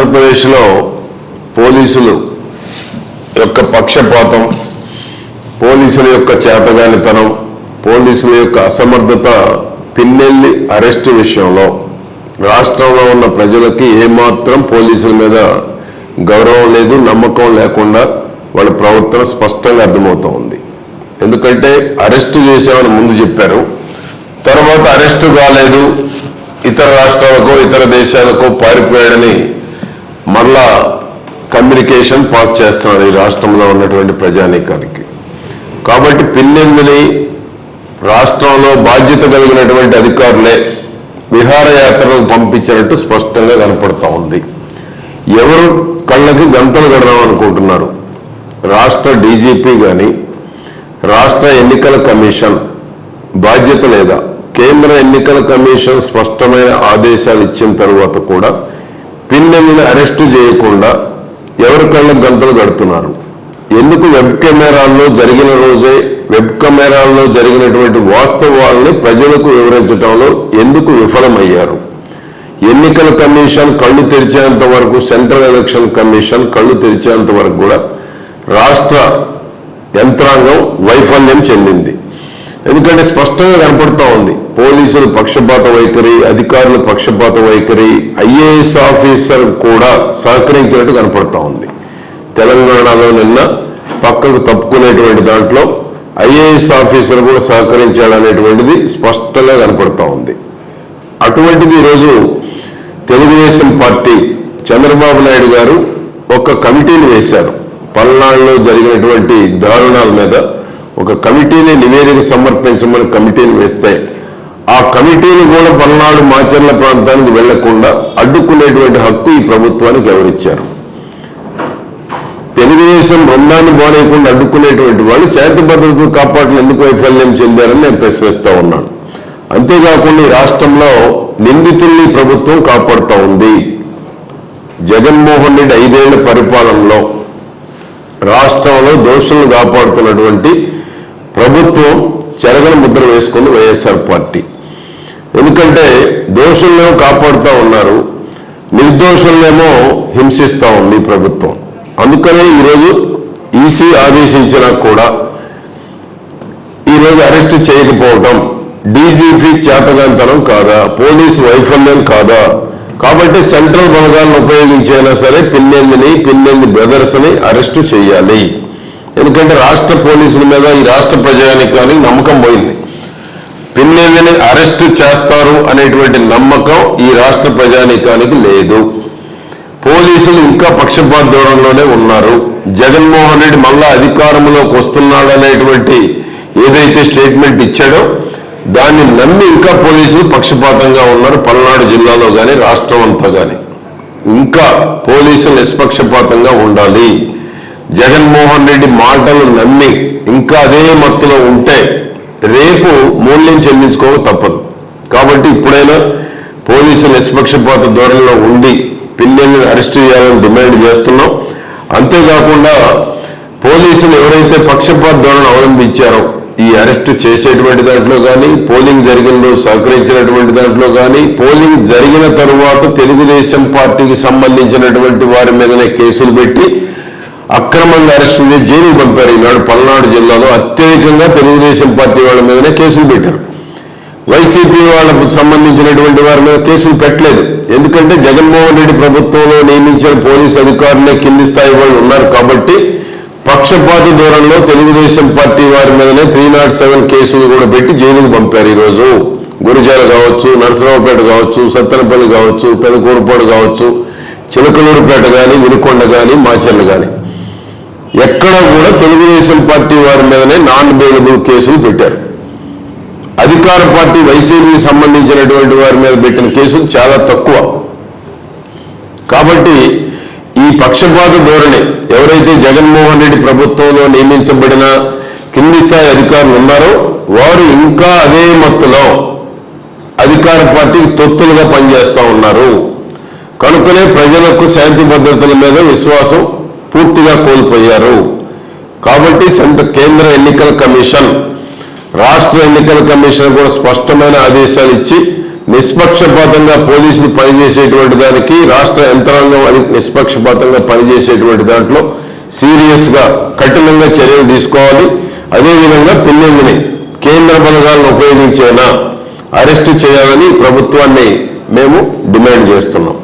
ఆంధ్రప్రదేశ్లో పోలీసులు యొక్క పక్షపాతం పోలీసుల యొక్క చేతగానితనం పోలీసుల యొక్క అసమర్థత పిన్నెల్లి అరెస్టు విషయంలో రాష్ట్రంలో ఉన్న ప్రజలకి ఏమాత్రం పోలీసుల మీద గౌరవం లేదు నమ్మకం లేకుండా వాళ్ళ ప్రవర్తన స్పష్టంగా అర్థమవుతూ ఉంది. ఎందుకంటే అరెస్టు చేసామని ముందు చెప్పారు తర్వాత అరెస్టు కాలేదు ఇతర రాష్ట్రాలకు ఇతర దేశాలకు పారిపోయాడని మరలా కమ్యూనికేషన్ పాస్ చేస్తున్నారు ఈ రాష్ట్రంలో ఉన్నటువంటి ప్రజానీకానికి. కాబట్టి పిన్నెందుని రాష్ట్రంలో బాధ్యత కలిగినటువంటి అధికారులే విహారయాత్రలకు పంపించినట్టు స్పష్టంగా కనపడతా ఉంది. ఎవరు కళ్ళకి గంతలు కడదాం అనుకుంటున్నారు? రాష్ట్ర డీజీపీ కానీ రాష్ట్ర ఎన్నికల కమిషన్ బాధ్యత లేదా? కేంద్ర ఎన్నికల కమిషన్ స్పష్టమైన ఆదేశాలు ఇచ్చిన తర్వాత కూడా పిన్నెల్లిని అరెస్టు చేయకుండా ఎవరి కళ్ళకు గంతలు కడుతున్నారు? ఎందుకు వెబ్ కెమెరాల్లో జరిగిన రోజే వెబ్ కెమెరాల్లో జరిగినటువంటి వాస్తవాల్ని ప్రజలకు వివరించడంలో ఎందుకు విఫలమయ్యారు? ఎన్నికల కమిషన్ కళ్ళు తెరిచేంత వరకు సెంట్రల్ ఎలక్షన్ కమిషన్ కళ్ళు తెరిచేంత వరకు కూడా రాష్ట్ర యంత్రాంగం వైఫల్యం చెందింది. ఎందుకంటే స్పష్టంగా కనపడుతుంది పోలీసుల పక్షపాత వైఖరి అధికారుల పక్షపాత వైఖరి ఐఏఎస్ ఆఫీసర్ కూడా సహకరించినట్టు కనపడతా ఉంది. తెలంగాణలో నిన్న పక్కకు తప్పుకునేటువంటి దాంట్లో ఐఏఎస్ ఆఫీసర్ కూడా సహకరించాడనేటువంటిది స్పష్టంగా కనపడతా ఉంది. అటువంటిది ఈరోజు తెలుగుదేశం పార్టీ చంద్రబాబు నాయుడు గారు ఒక కమిటీని వేశారు. పల్నాడులో జరిగినటువంటి దారుణాల మీద ఒక కమిటీని నివేదిక సమర్పించమని కమిటీని వేస్తే ఆ కమిటీని కూడా పల్నాడు మాచర్ల ప్రాంతానికి వెళ్ళకుండా అడ్డుకునేటువంటి హక్కు ఈ ప్రభుత్వానికి ఎవరిచ్చారు? తెలుగుదేశం బృందాన్ని బానేయకుండా అడ్డుకునేటువంటి వాళ్ళు శాంతి భద్రతలు కాపాడలు ఎందుకు వైఫల్యం చెందారని నేను ప్రశ్నిస్తూ ఉన్నాను. అంతేకాకుండా ఈ రాష్ట్రంలో నిందితుల్ని ప్రభుత్వం కాపాడుతూ ఉంది. జగన్మోహన్ రెడ్డి ఐదేళ్ళ పరిపాలనలో రాష్ట్రంలో దోషులను కాపాడుతున్నటువంటి ప్రభుత్వం చెరగల ముద్ర వేసుకుంది వైఎస్ఆర్ పార్టీ. ఎందుకంటే దోషులనేమో కాపాడుతూ ఉన్నారు నిర్దోషులనేమో హింసిస్తూ ఉంది ప్రభుత్వం. అందుకనే ఈరోజు ఈసీ ఆదేశించినా కూడా ఈరోజు అరెస్ట్ చేయకపోవటం డీజీపీ చేతగాంతనం కాదా పోలీసు వైఫల్యం కాదా? కాబట్టి సెంట్రల్ బలగాలను ఉపయోగించైనా సరే పిన్నెందిని పిన్నెంది బ్రదర్స్ని అరెస్టు చేయాలి. ఎందుకంటే రాష్ట్ర పోలీసుల మీద ఈ రాష్ట్ర ప్రజానికానికి నమ్మకం పోయింది. పిన్నెల్లిని అరెస్టు చేస్తారు అనేటువంటి నమ్మకం ఈ రాష్ట్ర ప్రజానీకానికి లేదు. పోలీసులు ఇంకా పక్షపాత దూరంలోనే ఉన్నారు. జగన్మోహన్ రెడ్డి మళ్ళా అధికారంలోకి వస్తున్నాడు అనేటువంటి ఏదైతే స్టేట్మెంట్ ఇచ్చాడో దాన్ని నమ్మి ఇంకా పోలీసులు పక్షపాతంగా ఉన్నారు పల్నాడు జిల్లాలో కానీ రాష్ట్రం అంతా కానీ ఇంకా పోలీసులు నిష్పక్షపాతంగా ఉండాలి. జగన్మోహన్ రెడ్డి మాటలు నమ్మి ఇంకా అదే మత్తులో ఉంటే రేపు మూల్యం చెల్లించుకోక తప్పదు. కాబట్టి ఇప్పుడైనా పోలీసులు నిష్పక్షపాత ధోరణిలో ఉండి పిల్లల్ని అరెస్ట్ చేయాలని డిమాండ్ చేస్తున్నాం. అంతేకాకుండా పోలీసులు ఎవరైతే పక్షపాత ధోరణి అవలంబించారో ఈ అరెస్ట్ చేసేటువంటి దాంట్లో కానీ పోలింగ్ జరిగిన రోజు సహకరించినటువంటి దాంట్లో కానీ పోలింగ్ జరిగిన తరువాత తెలుగుదేశం పార్టీకి సంబంధించినటువంటి వారి మీదనే కేసులు పెట్టి అక్రమంగా అరెస్ట్ చేసి జైలుకు పంపారు ఈనాడు పల్నాడు జిల్లాలో. అత్యధికంగా తెలుగుదేశం పార్టీ వాళ్ళ మీదనే కేసులు పెట్టారు. వైసీపీ వాళ్ళకు సంబంధించినటువంటి వారి మీద కేసులు పెట్టలేదు. ఎందుకంటే జగన్మోహన్ రెడ్డి ప్రభుత్వంలో నియమించిన పోలీస్ అధికారులే కింది స్థాయి వాళ్ళు ఉన్నారు కాబట్టి పక్షపాతి దూరంలో తెలుగుదేశం పార్టీ వారి మీదనే త్రీ నాట్ సెవెన్ కేసులు కూడా పెట్టి జైలుకు పంపారు ఈరోజు. గురిజాల కావచ్చు నరసరావుపేట కావచ్చు సత్తెనపల్లి కావచ్చు పెదకూరుపాడు కావచ్చు చిలకలూరుపేట కానీ వినుకొండ కానీ మాచర్లు కానీ ఎక్కడ కూడా తెలుగుదేశం పార్టీ వారి మీదనే నాన్ అవైలబుల్ కేసులు పెట్టారు. అధికార పార్టీ వైసీపీకి సంబంధించినటువంటి వారి మీద పెట్టిన కేసులు చాలా తక్కువ. కాబట్టి ఈ పక్షపాత ధోరణి ఎవరైతే జగన్మోహన్ రెడ్డి ప్రభుత్వంలో నియమించబడిన కింది స్థాయి అధికారులు ఉన్నారో వారు ఇంకా అదే మత్తులో అధికార పార్టీకి తొత్తులుగా పనిచేస్తూ ఉన్నారు. కనుకనే ప్రజలకు శాంతి భద్రతల మీద విశ్వాసం పూర్తిగా కోల్పోయారు. కాబట్టి సెంట్ర కేంద్ర ఎన్నికల కమిషన్ రాష్ట్ర ఎన్నికల కమిషన్ కూడా స్పష్టమైన ఆదేశాలు ఇచ్చి నిష్పక్షపాతంగా పోలీసులు పనిచేసేటువంటి దానికి రాష్ట్ర యంత్రాంగం అది నిష్పక్షపాతంగా పనిచేసేటువంటి దాంట్లో సీరియస్గా కఠినంగా చర్యలు తీసుకోవాలి. అదేవిధంగా పిల్లల్ని కేంద్ర బలగాలను ఉపయోగించేనా అరెస్టు చేయాలని ప్రభుత్వాన్ని మేము డిమాండ్ చేస్తున్నాం.